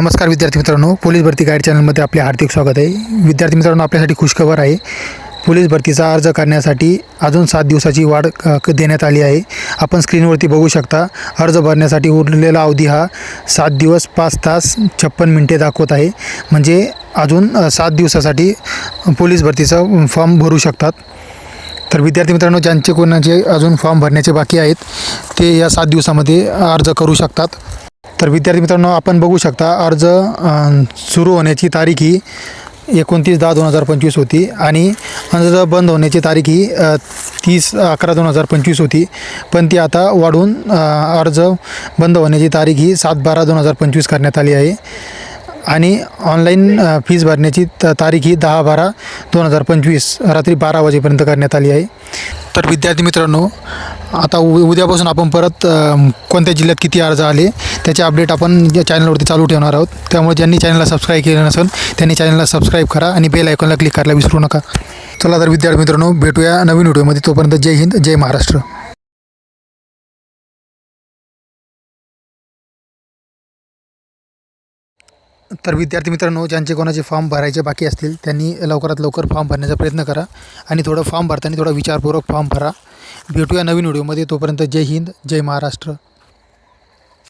नमस्कार विद्यार्थी मित्रांनो पोलीस भरती गाईड चॅनलमध्ये आपले हार्दिक स्वागत आहे. विद्यार्थी मित्रांनो आपल्यासाठी खुशखबर आहे. पोलीस भरतीचा अर्ज करण्यासाठी अजून सात दिवसाची वाढ देण्यात आली आहे. आपण स्क्रीनवरती बघू शकता अर्ज भरण्यासाठी उरलेला अवधी हा सात दिवस पाच तास छप्पन मिनटे दाखवत आहे. म्हणजे अजून सात दिवसासाठी पोलीस भरतीचा फॉर्म भरू शकतात. तर विद्यार्थी मित्रांनो ज्यांचे कोणाचे अजून फॉर्म भरण्याचे बाकी आहेत ते या सात दिवसामध्ये अर्ज करू शकतात. तर विद्यार्थी मित्रांनो आपण बघू शकता अर्ज सुरू होण्याची तारीख ही एकोणतीस दहा दोन हजार पंचवीस होती आणि अर्ज बंद होण्याची तारीख ही तीस अकरा दोन हजार पंचवीस होती. पण ती आता वाढून अर्ज बंद होण्याची तारीख ही सात बारा दोन हजार पंचवीस करण्यात आली आहे. आणि ऑनलाईन फीज भरण्याची त तारीख ही दहा बारा दोन हजार पंचवीस रात्री बारा वाजेपर्यंत करण्यात आली आहे. तर विद्यार्थी मित्रांनो आता उ उद्यापासून आपण परत कोणत्या जिल्ह्यात किती अर्ज आले त्याचे अपडेट आपण या चॅनलवरती चालू ठेवणार आहोत. त्यामुळे ज्यांनी चॅनलला सबस्क्राईब केलं नसेल त्यांनी चॅनलला सबस्क्राईब करा आणि बेल आयकॉनला क्लिक करायला विसरू नका. चला तर विद्यार्थी मित्रांनो भेटूया नवीन व्हिडिओमध्ये तोपर्यंत जय हिंद जय महाराष्ट्र. तर विद्यार्थी मित्रांनो ज्यांचे कोणाचे फॉर्म भरायचे बाकी असतील त्यांनी लवकरात लवकर फॉर्म भरण्याचा प्रयत्न करा आणि थोडं फॉर्म भरताना थोडा विचारपूर्वक फॉर्म भरा. भेटूया नवीन व्हिडिओमध्ये तोपर्यंत जय हिंद जय महाराष्ट्र.